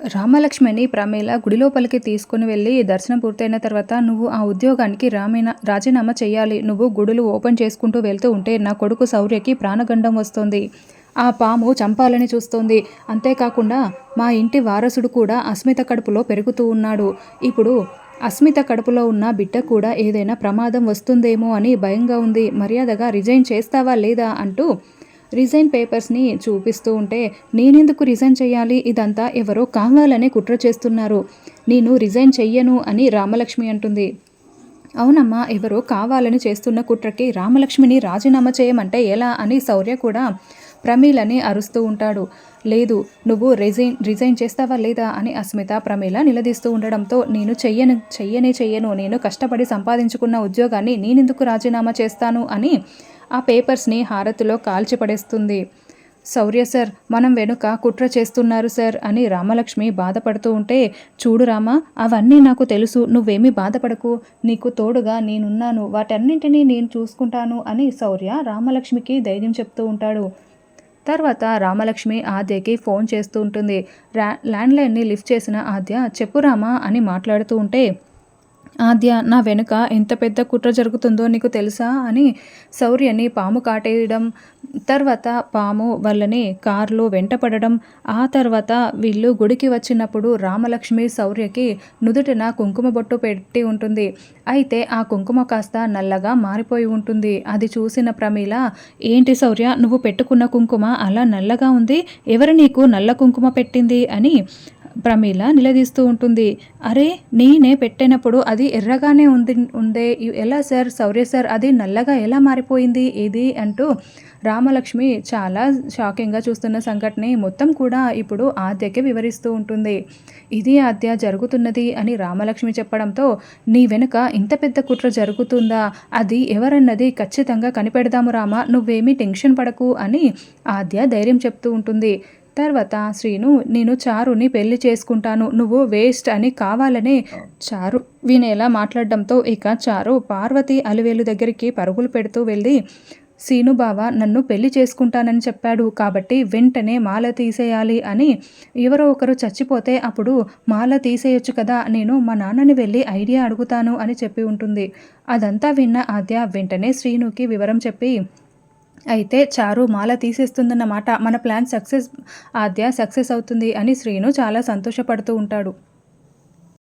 రామలక్ష్మిని ప్రమేళ గుడి లోపలికి తీసుకుని వెళ్ళి దర్శనం పూర్తయిన తర్వాత నువ్వు ఆ ఉద్యోగానికి రామీనా రాజీనామా చేయాలి నువ్వు గుడులు ఓపెన్ చేసుకుంటూ వెళ్తూ ఉంటే నా కొడుకు శౌర్యకి ప్రాణగండం వస్తుంది. ఆ పాము చంపాలని చూస్తోంది. అంతేకాకుండా మా ఇంటి వారసుడు కూడా అస్మిత కడుపులో పెరుగుతూ ఉన్నాడు. ఇప్పుడు అస్మిత కడుపులో ఉన్న బిడ్డ కూడా ఏదైనా ప్రమాదం వస్తుందేమో అని భయంగా ఉంది. మర్యాదగా రిజైన్ చేస్తావా లేదా? అంటూ రిజైన్ పేపర్స్ని చూపిస్తూ ఉంటే నేనెందుకు రిజైన్ చేయాలి ఇదంతా ఎవరో కావాలనే కుట్ర చేస్తున్నారు. నేను రిజైన్ చెయ్యను అని రామలక్ష్మి అంటుంది. అవునమ్మా ఎవరో కావాలని చేస్తున్న కుట్రకి రామలక్ష్మిని రాజీనామా చేయమంటే ఎలా? అని శౌర్య కూడా ప్రమీలని అరుస్తూ ఉంటాడు. లేదు నువ్వు రిజైన్ రిజైన్ చేస్తావా లేదా? అని అస్మిత ప్రమీల నిలదీస్తూ ఉండడంతో నేను చెయ్యను చెయ్యనే చెయ్యను. నేను కష్టపడి సంపాదించుకున్న ఉద్యోగాన్ని నేనెందుకు రాజీనామా చేస్తాను? అని ఆ పేపర్స్ని హారతిలో కాల్చిపడేస్తుంది. శౌర్య సార్ మనం వెనుక కుట్ర చేస్తున్నారు సార్ అని రామలక్ష్మి బాధపడుతూ ఉంటే చూడు రామ అవన్నీ నాకు తెలుసు నువ్వేమీ బాధపడకు. నీకు తోడుగా నేనున్నాను. వాటన్నింటినీ నేను చూసుకుంటాను అని శౌర్య రామలక్ష్మికి ధైర్యం చెప్తూ ఉంటాడు. తర్వాత రామలక్ష్మి ఆద్యకి ఫోన్ చేస్తూ ఉంటుంది. ల్యాండ్లైన్ని లిఫ్ట్ చేసిన ఆద్య చెప్పు రామా అని మాట్లాడుతూ ఉంటే ఆద్య నా వెనుక ఎంత పెద్ద కుట్ర జరుగుతుందో నీకు తెలుసా? అని శౌర్యని పాము కాటేయడం తర్వాత పాము వల్లని కారులో వెంటపడడం ఆ తర్వాత వీళ్ళు గుడికి వచ్చినప్పుడు రామలక్ష్మి శౌర్యకి నుదుటిన కుంకుమ బొట్టు పెట్టి ఉంటుంది. అయితే ఆ కుంకుమ కాస్త నల్లగా మారిపోయి ఉంటుంది. అది చూసిన ప్రమీల ఏంటి శౌర్య నువ్వు పెట్టుకున్న కుంకుమ అలా నల్లగా ఉంది? ఎవరు నీకు నల్ల కుంకుమ పెట్టింది? అని ప్రమీల నిలదీస్తూ ఉంటుంది. అరే నేనే పెట్టినప్పుడు అది ఎర్రగానే ఉంది ఉందే ఎలా సార్? శౌర్య సార్ అది నల్లగా ఎలా మారిపోయింది? ఇది అంటూ రామలక్ష్మి చాలా షాకింగ్గా చూస్తున్న సంఘటన మొత్తం కూడా ఇప్పుడు ఆద్యకి వివరిస్తూ ఉంటుంది. ఇది ఆద్య జరుగుతున్నది అని రామలక్ష్మి చెప్పడంతో నీ వెనుక ఇంత పెద్ద కుట్ర జరుగుతుందా? అది ఎవరన్నది ఖచ్చితంగా కనిపెడదాము రామా నువ్వేమీ టెన్షన్ పడకు అని ఆద్య ధైర్యం చెప్తూ ఉంటుంది. తర్వాత శ్రీను నేను చారుని పెళ్ళి చేసుకుంటాను నువ్వు వేస్ట్ అని కావాలనే చారు వినేలా మాట్లాడడంతో ఇక చారు పార్వతి అలివేలు దగ్గరికి పరుగులు పెడుతూ వెళ్ళి సీను బావ నన్ను పెళ్ళి చేసుకుంటానని చెప్పాడు కాబట్టి వెంటనే మాల తీసేయాలి అని ఎవరో ఒకరు చచ్చిపోతే అప్పుడు మాల తీసేయొచ్చు కదా నేను మా నాన్నని వెళ్ళి ఐడియా అడుగుతాను అని చెప్పి ఉంటుంది. అదంతా విన్న ఆద్య వెంటనే శ్రీనుకి వివరం చెప్పి అయితే చారు మాల తీసేస్తుందన్నమాట. మన ప్లాన్ సక్సెస్ ఆద్య సక్సెస్ అవుతుంది అని శ్రీను చాలా సంతోషపడుతూ ఉంటాడు.